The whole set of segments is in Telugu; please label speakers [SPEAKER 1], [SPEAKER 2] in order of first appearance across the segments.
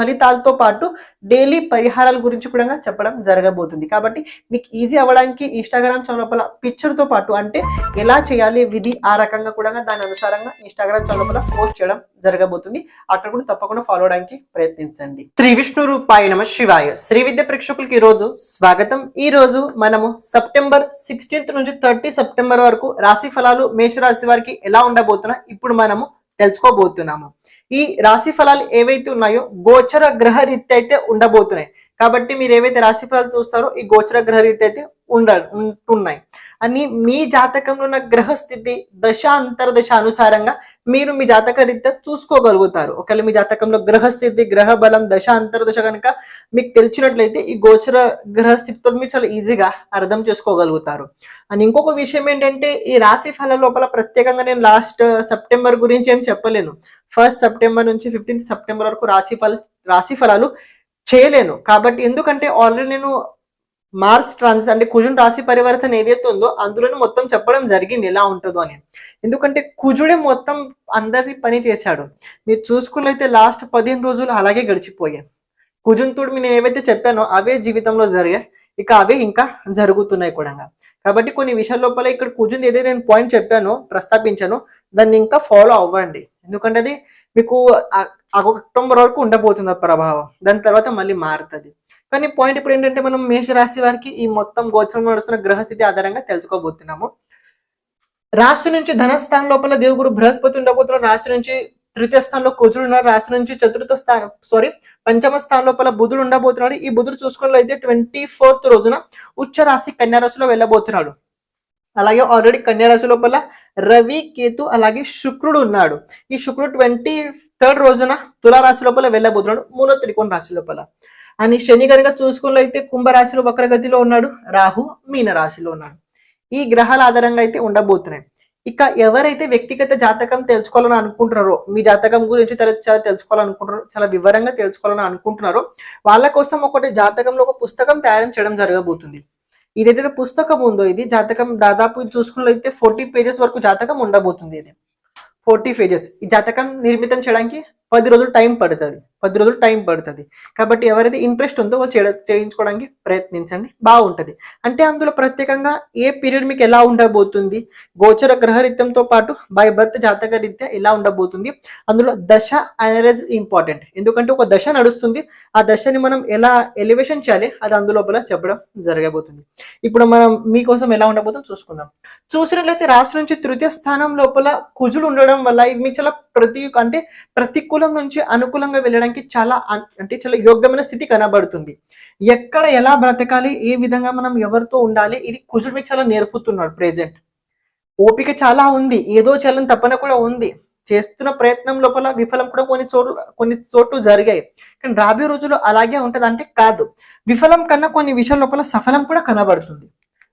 [SPEAKER 1] ఫలితాలతో పాటు డైలీ పరిహారాల గురించి కూడా చెప్పడం జరగబోతుంది. కాబట్టి మీకు ఈజీ అవ్వడానికి ఇన్స్టాగ్రామ్ ఛానల్ లోపల తో పాటు అంటే ఎలా చేయాలి విధి ఆ రకంగా కూడా దాని అనుసారంగా ఇన్స్టాగ్రామ్ ఛానల్ లోపల పోస్ట్ చేయడం జరగబోతుంది. అక్కడ కూడా తప్పకుండా ఫాలో అవడానికి ప్రయత్నించండి. శ్రీ విష్ణు రూపాయ నమ శివాయ. శ్రీ విద్య ప్రేక్షకులకి ఈ రోజు స్వాగతం. ఈ రోజు మనము సెప్టెంబర్ సిక్స్టీన్త్ నుంచి థర్టీ సెప్టెంబర్ వరకు రాశి ఫలాలు మేషరాశి వారికి ఎలా ఉండబోతున్నా ఇప్పుడు మనము తెలుసుకోబోతున్నాము. ఈ రాశి ఫలాలు ఏవైతే ఉన్నాయో గోచర గ్రహ రీత్యా అయితే ఉండబోతున్నాయి. కాబట్టి మీరు ఏవైతే రాశి ఫలాలు చూస్తారో ఈ గోచర గ్రహ రీత్యా అయితే ఉండ ఉంటున్నాయి. అని మీ జాతకంలో ఉన్న గ్రహ స్థితి దశ అంతర్దశ అనుసారంగా మీరు మీ జాతక రీత్యా చూసుకోగలుగుతారు. ఒకవేళ మీ జాతకంలో గ్రహస్థితి గ్రహ బలం దశ అంతర్దశ కనుక మీకు తెలిసినట్లయితే ఈ గోచర గ్రహ స్థితితో మీరు చాలా ఈజీగా అర్థం చేసుకోగలుగుతారు. అని ఇంకొక విషయం ఏంటంటే ఈ రాశి ఫలాల లోపల ప్రత్యేకంగా నేను లాస్ట్ సెప్టెంబర్ గురించి ఏం చెప్పలేను. ఫస్ట్ సెప్టెంబర్ నుంచి ఫిఫ్టీన్త్ సెప్టెంబర్ వరకు రాశి ఫల రాశి ఫలాలు చేయలేను. కాబట్టి ఎందుకంటే ఆల్రెడీ నేను మార్స్ ట్రాన్స్ అంటే కుజుని రాశి పరివర్తన ఏదైతే ఉందో అందులోనే మొత్తం చెప్పడం జరిగింది ఎలా ఉంటుందో అని. ఎందుకంటే కుజుడే మొత్తం అందరి పని చేశాడు. మీరు చూసుకున్నైతే లాస్ట్ పదిహేను రోజులు అలాగే గడిచిపోయాయి. కుజుంతుడు నేను ఏవైతే చెప్పానో అవే జీవితంలో జరిగాయి ఇక అవే ఇంకా జరుగుతున్నాయి కూడా. కాబట్టి కొన్ని విషయాల లోపల ఇక్కడ కుజుంది ఏదైతే నేను పాయింట్ చెప్పానో ప్రస్తాపించాను దాన్ని ఇంకా ఫాలో అవ్వండి. ఎందుకంటే అది మీకు ఆ- అక్టోబర్ వరకు ఉండబోతుంది ఆ ప్రభావం. దాని తర్వాత మళ్ళీ మారుతుంది. కానీ పాయింట్ ఇప్పుడు ఏంటంటే మనం మేషరాశి వారికి ఈ మొత్తం గోచరం నడుస్తున్న గ్రహస్థితి ఆధారంగా తెలుసుకోబోతున్నాము. రాశి నుంచి ధనస్థానం లోపల దేవుగురు బృహస్పతి ఉండబోతున్నారు. రాశి నుంచి తృతీయ స్థానంలో కుజుడు ఉన్నారు. రాశి నుంచి చతుర్థ స్థానం సారీ పంచమ స్థానం లోపల బుధుడు ఉండబోతున్నాడు. ఈ బుధుడు చూసుకున్నట్లయితే ట్వంటీ ఫోర్త్ రోజున ఉచ్చ రాశి కన్యా రాశిలో వెళ్ళబోతున్నాడు. అలాగే ఆల్రెడీ కన్యా రాశి లోపల రవి కేతు అలాగే శుక్రుడు ఉన్నాడు. ఈ శుక్రుడు ట్వంటీ థర్డ్ రోజున తులారాశి లోపల వెళ్ళబోతున్నాడు మూల త్రికోణ రాశి లోపల. అని శని కనుక చూసుకున్నట్లయితే కుంభరాశిలో వక్రగతిలో ఉన్నాడు రాహు మీన రాశిలో ఉన్నాడు. ఈ గ్రహాల ఆధారంగా అయితే ఉండబోతున్నాయి. ఇక ఎవరైతే వ్యక్తిగత జాతకం తెలుసుకోవాలని అనుకుంటున్నారో మీ జాతకం గురించి చాలా తెలుసుకోవాలనుకుంటున్నారో చాలా వివరంగా తెలుసుకోవాలని అనుకుంటున్నారో వాళ్ళ కోసం ఒకటి జాతకంలో ఒక పుస్తకం తయారు చేయడం జరగబోతుంది. ఇదైతే పుస్తకం ఉందో ఇది జాతకం దాదాపు చూసుకున్నట్లయితే ఫోర్టీ పేజెస్ వరకు జాతకం ఉండబోతుంది ఇది. ఫోర్టీ పేజెస్ ఈ జాతకం నిర్మితం చేయడానికి పది రోజులు టైం పడుతుంది. పది రోజులు టైం పడుతుంది. కాబట్టి ఎవరైతే ఇంట్రెస్ట్ ఉందో వాళ్ళు చేయ చేయించుకోవడానికి ప్రయత్నించండి. బాగుంటది. అంటే అందులో ప్రత్యేకంగా ఏ పీరియడ్ మీకు ఎలా ఉండబోతుంది? గోచర గ్రహరీత్యంతో పాటు బై బర్త్ జాతక రీత్యా ఎలా ఉండబోతుంది? అందులో దశ అనరేజ్ ఇంపార్టెంట్ ఎందుకంటే ఒక దశ నడుస్తుంది. ఆ దశని మనం ఎలా ఎలివేషన్ చేయాలి? అది అందులోపల చెప్పడం జరగబోతుంది. ఇప్పుడు మనం మీకోసం ఎలా ఉండబోతుందో చూసుకుందాం. చూసినట్లయితే రాష్ట్రం నుంచి తృతీయ స్థానం లోపల కుజులు ఉండడం వల్ల ఇది మీకు చాలా ప్రతి అంటే ప్రతికూలం నుంచి అనుకూలంగా వెళ్ళడానికి చాలా అంటే చాలా యోగ్యమైన స్థితి కనబడుతుంది. ఎక్కడ ఎలా బ్రతకాలి ఏ విధంగా మనం ఎవరితో ఉండాలి ఇది కుజుడు మీకు చాలా నేర్పుతున్నాడు ప్రెజెంట్ ఓపిక చాలా ఉంది ఏదో చేయాలని తపన కూడా ఉంది. చేస్తున్న ప్రయత్నం లోపల విఫలం కూడా కొన్ని చోట్ల కొన్ని చోట్లు జరిగాయి. కానీ రాబోయే రోజుల్లో అలాగే ఉంటుంది అంటే కాదు. విఫలం కన్నా కొన్ని విషయాల లోపల సఫలం కూడా కనబడుతుంది.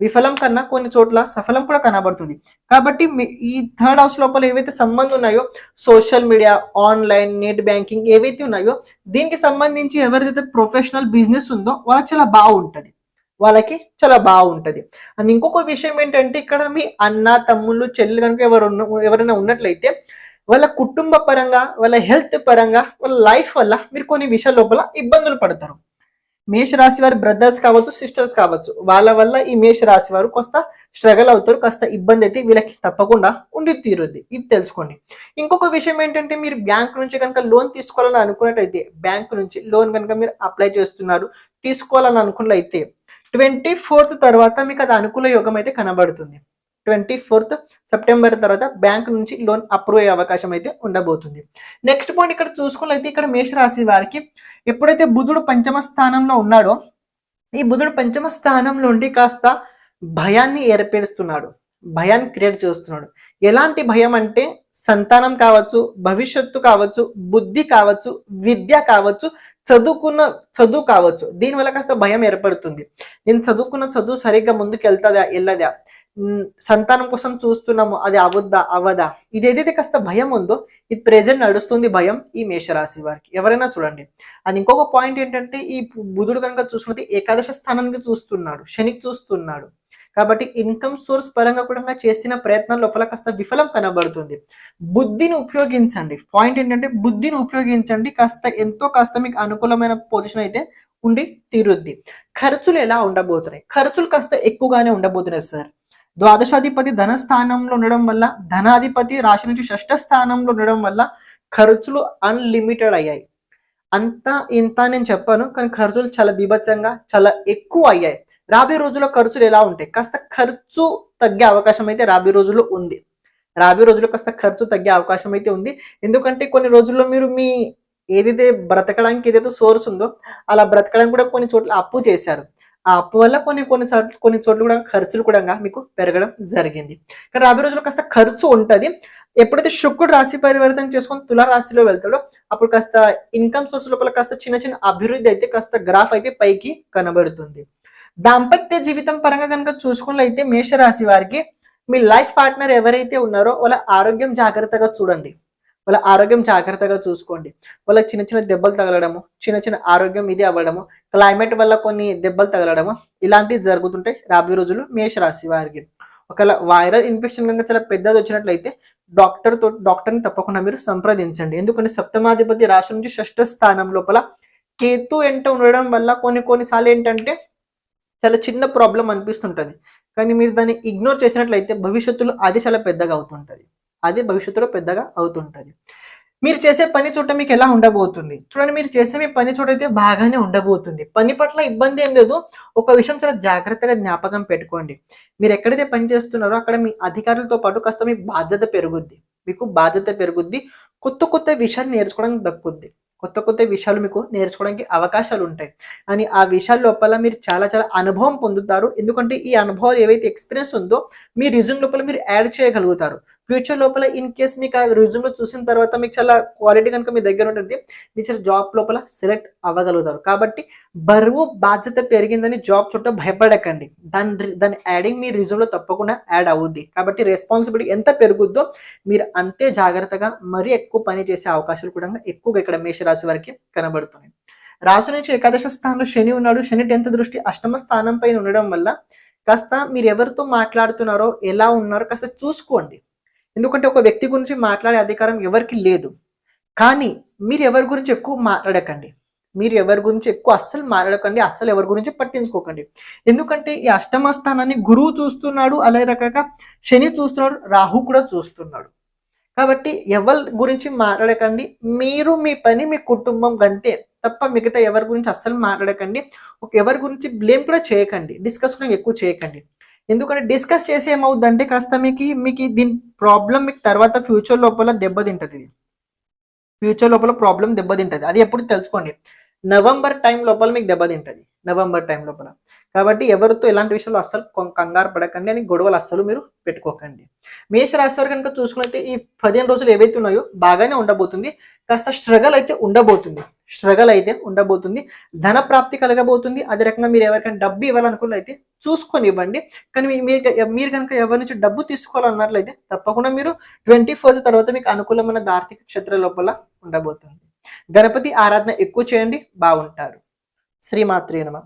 [SPEAKER 1] విఫలం కన్నా కొన్ని చోట్ల సఫలం కూడా కనబడుతుంది. కాబట్టి మీ- ఈ థర్డ్ హౌస్ లోపల ఏవైతే సంబంధం ఉన్నాయో social media online net banking ఏవైతే ఉన్నాయో దీనికి సంబంధించి ఎవరిదైతే ప్రొఫెషనల్ బిజినెస్ ఉందో వాళ్ళకి చాలా బాగుంటుంది. వాళ్ళకి చాలా బాగుంటుంది. అండ్ ఇంకొక విషయం ఏంటంటే ఇక్కడ మీ అన్న తమ్ముళ్ళు చెల్లి కనుక ఎవరు ఎవరైనా ఉన్నట్లయితే వాళ్ళ కుటుంబ పరంగా వాళ్ళ హెల్త్ పరంగా వాళ్ళ లైఫ్ వల్ల మీరు కొన్ని విషయాల లోపల ఇబ్బందులు పడతారు. మేషరాశి వారి బ్రదర్స్ కావచ్చు సిస్టర్స్ కావచ్చు. వాళ్ళ వల్ల ఈ మేషరాశి వారు కాస్త స్ట్రగల్ అవుతారు కాస్త ఇబ్బంది అయితే వీళ్ళకి తప్పకుండా ఉండి తీరుద్ది. ఇది తెలుసుకోండి. ఇంకొక విషయం ఏంటంటే మీరు బ్యాంక్ నుంచి కనుక లోన్ తీసుకోవాలని అనుకున్నట్టయితే బ్యాంక్ నుంచి లోన్ కనుక మీరు అప్లై చేస్తున్నారు తీసుకోవాలని అనుకున్నట్లయితే ట్వంటీ ఫోర్త్ తర్వాత మీకు అది అనుకూల యోగం అయితే కనబడుతుంది. ట్వంటీ ఫోర్త్ సెప్టెంబర్ తర్వాత బ్యాంక్ నుంచి లోన్ అప్రూవ్ అయ్యే అవకాశం అయితే ఉండబోతుంది. నెక్స్ట్ పాయింట్ ఇక్కడ చూసుకున్నట్లయితే ఇక్కడ మేషరాశి వారికి ఎప్పుడైతే బుధుడు పంచమ స్థానంలో ఉన్నాడో ఈ బుధుడు పంచమ స్థానంలో ఉండి కాస్త భయాన్ని ఏర్పరుస్తున్నాడు. భయాన్ని క్రియేట్ చేస్తున్నాడు. ఎలాంటి భయం అంటే సంతానం కావచ్చు భవిష్యత్తు కావచ్చు బుద్ధి కావచ్చు విద్య కావచ్చు చదువుకున్న చదువు కావచ్చు. దీనివల్ల కాస్త భయం ఏర్పడుతుంది. నేను చదువుకున్న చదువు సరిగ్గా ముందుకు వెళ్తుందా వెళ్ళదా? సంతానం కోసం చూస్తున్నాము. అది అవద్దా అవదా. ఇది ఏదైతే కాస్త భయం ఉందో ఇది ప్రెజెంట్ నడుస్తుంది భయం ఈ మేషరాశి వారికి. ఎవరైనా చూడండి. అండ్ ఇంకొక పాయింట్ ఏంటంటే ఈ బుధుడు కనుక చూసుకుంటే ఏకాదశ స్థానానికి చూస్తున్నాడు. శనికి చూస్తున్నాడు. కాబట్టి ఇన్కమ్ సోర్స్ పరంగా కూడా చేస్తున్న ప్రయత్నం లోపల కాస్త విఫలం కనబడుతుంది. బుద్ధిని ఉపయోగించండి. పాయింట్ ఏంటంటే బుద్ధిని ఉపయోగించండి. కాస్త ఎంతో కాస్త మీకు అనుకూలమైన పొజిషన్ అయితే ఉండి తీరుద్ది. ఖర్చులు ఎలా ఉండబోతున్నాయి? ఖర్చులు కాస్త ఎక్కువగానే ఉండబోతున్నాయి సార్ ద్వాదశాధిపతి ధన స్థానంలో ఉండడం వల్ల ధనాధిపతి రాశి నుంచి షష్ఠ స్థానంలో ఉండడం వల్ల ఖర్చులు అన్లిమిటెడ్ అయ్యాయి. అంతా ఇంత నేను చెప్పాను కానీ ఖర్చులు చాలా బీభత్సంగా చాలా ఎక్కువ అయ్యాయి. రాబోయే రోజుల్లో ఖర్చులు ఎలా ఉంటాయి? కాస్త ఖర్చు తగ్గే అవకాశం అయితే రాబోయే రోజుల్లో ఉంది. రాబోయే రోజుల్లో కాస్త ఖర్చు తగ్గే అవకాశం అయితే ఉంది. ఎందుకంటే కొన్ని రోజుల్లో మీరు మీ ఏదైతే బ్రతకడానికి ఏదైతే సోర్స్ ఉందో అలా బ్రతకడానికి కూడా కొన్ని చోట్ల అప్పు చేశారు. ఆ అప్పు వల్ల కొన్ని కొన్ని సార్లు కొన్ని చోట్ల కూడా ఖర్చులు కూడా మీకు పెరగడం జరిగింది. కానీ రాబోయే రోజుల్లో కాస్త ఖర్చు ఉంటుంది. ఎప్పుడైతే శుక్రుడు రాశి పరివర్తన చేసుకొని తుల రాశిలో వెళ్తాడో అప్పుడు కాస్త ఇన్కమ్ సోర్స్ లోపల కాస్త చిన్న చిన్న అభివృద్ధి అయితే కాస్త గ్రాఫ్ అయితే పైకి కనబడుతుంది. దాంపత్య జీవితం పరంగా కనుక చూసుకున్నట్లయితే మేషరాశి వారికి మీ లైఫ్ పార్ట్నర్ ఎవరైతే ఉన్నారో వాళ్ళ ఆరోగ్యం జాగ్రత్తగా చూడండి. వాళ్ళ ఆరోగ్యం జాగ్రత్తగా చూసుకోండి. వాళ్ళకి చిన్న చిన్న దెబ్బలు తగలడము చిన్న చిన్న ఆరోగ్యం ఇది అవ్వడము క్లైమేట్ వల్ల కొన్ని దెబ్బలు తగలడము ఇలాంటివి జరుగుతుంటాయి రాబోయే రోజులు మేషరాశి వారికి. ఒకవేళ వైరల్ ఇన్ఫెక్షన్ కనుక చాలా పెద్దది వచ్చినట్లయితే డాక్టర్తో డాక్టర్ని తప్పకుండా మీరు సంప్రదించండి. ఎందుకంటే సప్తమాధిపతి రాశి నుంచి షష్ఠ స్థానం లోపల కేతు ఎంట ఉండడం వల్ల కొన్ని కొన్నిసార్లు ఏంటంటే చాలా చిన్న ప్రాబ్లం అనిపిస్తుంటది. కానీ మీరు దాన్ని ఇగ్నోర్ చేసినట్లయితే భవిష్యత్తులో అది చాలా పెద్దగా అవుతుంటుంది. అది భవిష్యత్తులో పెద్దగా అవుతుంటుంది. మీరు చేసే పని చోట మీకు ఎలా ఉండబోతుంది? చూడండి మీరు చేసే మీ పని చోట అయితే బాగానే ఉండబోతుంది. పని పట్ల ఇబ్బంది ఏం లేదు. ఒక విషయం చాలా జాగ్రత్తగా జ్ఞాపకం పెట్టుకోండి. మీరు ఎక్కడైతే పని చేస్తున్నారో అక్కడ మీ అధికారులతో పాటు కాస్త మీ బాధ్యత పెరుగుద్ది. మీకు బాధ్యత పెరుగుద్ది. కొత్త కొత్త విషయాలు నేర్చుకోవడానికి దక్కుద్ది. కొత్త కొత్త విషయాలు మీకు నేర్చుకోవడానికి అవకాశాలు ఉంటాయి. అని ఆ విషయాల లోపల మీరు చాలా చాలా అనుభవం పొందుతారు. ఎందుకంటే ఈ అనుభవాలు ఏవైతే ఎక్స్పీరియన్స్ ఉందో మీ రిజ్యూమ్ లోపల మీరు యాడ్ చేయగలుగుతారు. ఫ్యూచర్ లోపల ఇన్ కేస్ మీకు ఆ resume లో చూసిన తర్వాత మీకు చాలా క్వాలిటీ కనుక మీ దగ్గర ఉంటుంది మీరు జాబ్ లోపల సెలెక్ట్ అవ్వగలుగుతారు. కాబట్టి బరువు బాధ్యత పెరిగిందని జాబ్ చుట్టూ భయపడకండి. దాని దాని యాడింగ్ మీ రిజ్యూమ్లో తప్పకుండా యాడ్ అవుద్ది. కాబట్టి రెస్పాన్సిబిలిటీ ఎంత పెరుగుద్దో మీరు అంతే జాగ్రత్తగా మరీ ఎక్కువ పని చేసే అవకాశాలు కూడా ఎక్కువగా ఇక్కడ మేషరాశి వారికి కనబడుతున్నాయి. రాసు నుంచి ఏకాదశ స్థానంలో శని ఉన్నాడు. శని టెన్త్ దృష్టి అష్టమ స్థానం పైన ఉండడం వల్ల కాస్త మీరు ఎవరితో మాట్లాడుతున్నారో ఎలా ఉన్నారో కాస్త చూసుకోండి. ఎందుకంటే ఒక వ్యక్తి గురించి మాట్లాడే అధికారం ఎవరికి లేదు. కానీ మీరు ఎవరి గురించి ఎక్కువ మాట్లాడకండి. మీరు ఎవరి గురించి ఎక్కువ అస్సలు మాట్లాడకండి అస్సలు ఎవరి గురించి పట్టించుకోకండి. ఎందుకంటే ఈ అష్టమ స్థానాన్ని గురువు చూస్తున్నాడు అలాగే రకంగా శని చూస్తున్నాడు రాహు కూడా చూస్తున్నాడు. కాబట్టి ఎవరి గురించి మాట్లాడకండి. మీరు మీ పని మీ కుటుంబం గంతే తప్ప మిగతా ఎవరి గురించి అస్సలు మాట్లాడకండి. ఒక ఎవరి గురించి బ్లేమ్ కూడా చేయకండి. డిస్కస్ కూడా ఎక్కువ చేయకండి. ఎందుకంటే డిస్కస్ చేసి ఏమవుద్దంటే కాస్త మీకు మీకు దీని ప్రాబ్లం మీకు తర్వాత ఫ్యూచర్ లోపల దెబ్బతింటది ఇది ఫ్యూచర్ లోపల ప్రాబ్లం దెబ్బతింటది అది ఎప్పుడు తెలుసుకోండి. నవంబర్ టైం లోపల మీకు దెబ్బతింటది నవంబర్ టైం లోపల. కాబట్టి ఎవరితో ఎలాంటి విషయాలు అస్సలు కొం- కంగారు పడకండి అని గొడవలు అస్సలు మీరు పెట్టుకోకండి. మేష రాశి వారు కనుక చూసుకున్నైతే ఈ పదిహేను రోజులు ఏవైతే ఉన్నాయో బాగానే ఉండబోతుంది. కాస్త స్ట్రగల్ అయితే ఉండబోతుంది. స్ట్రగల్ అయితే ఉండబోతుంది. ధన ప్రాప్తి కలగబోతుంది. అదే రకంగా మీరు ఎవరికైనా డబ్బు ఇవ్వాలనుకున్నట్లయితే చూసుకొని ఇవ్వండి కానీ మీ- మీరు మీరు కనుక ఎవరి నుంచి డబ్బు తీసుకోవాలన్నట్లయితే తప్పకుండా మీరు ట్వంటీ ఫోర్త్ తర్వాత మీకు అనుకూలమైన ఆర్థిక క్షేత్ర లోపల ఉండబోతుంది. గణపతి ఆరాధన ఎక్కువ చేయండి బాగుంటారు. శ్రీమాత్రే నమ.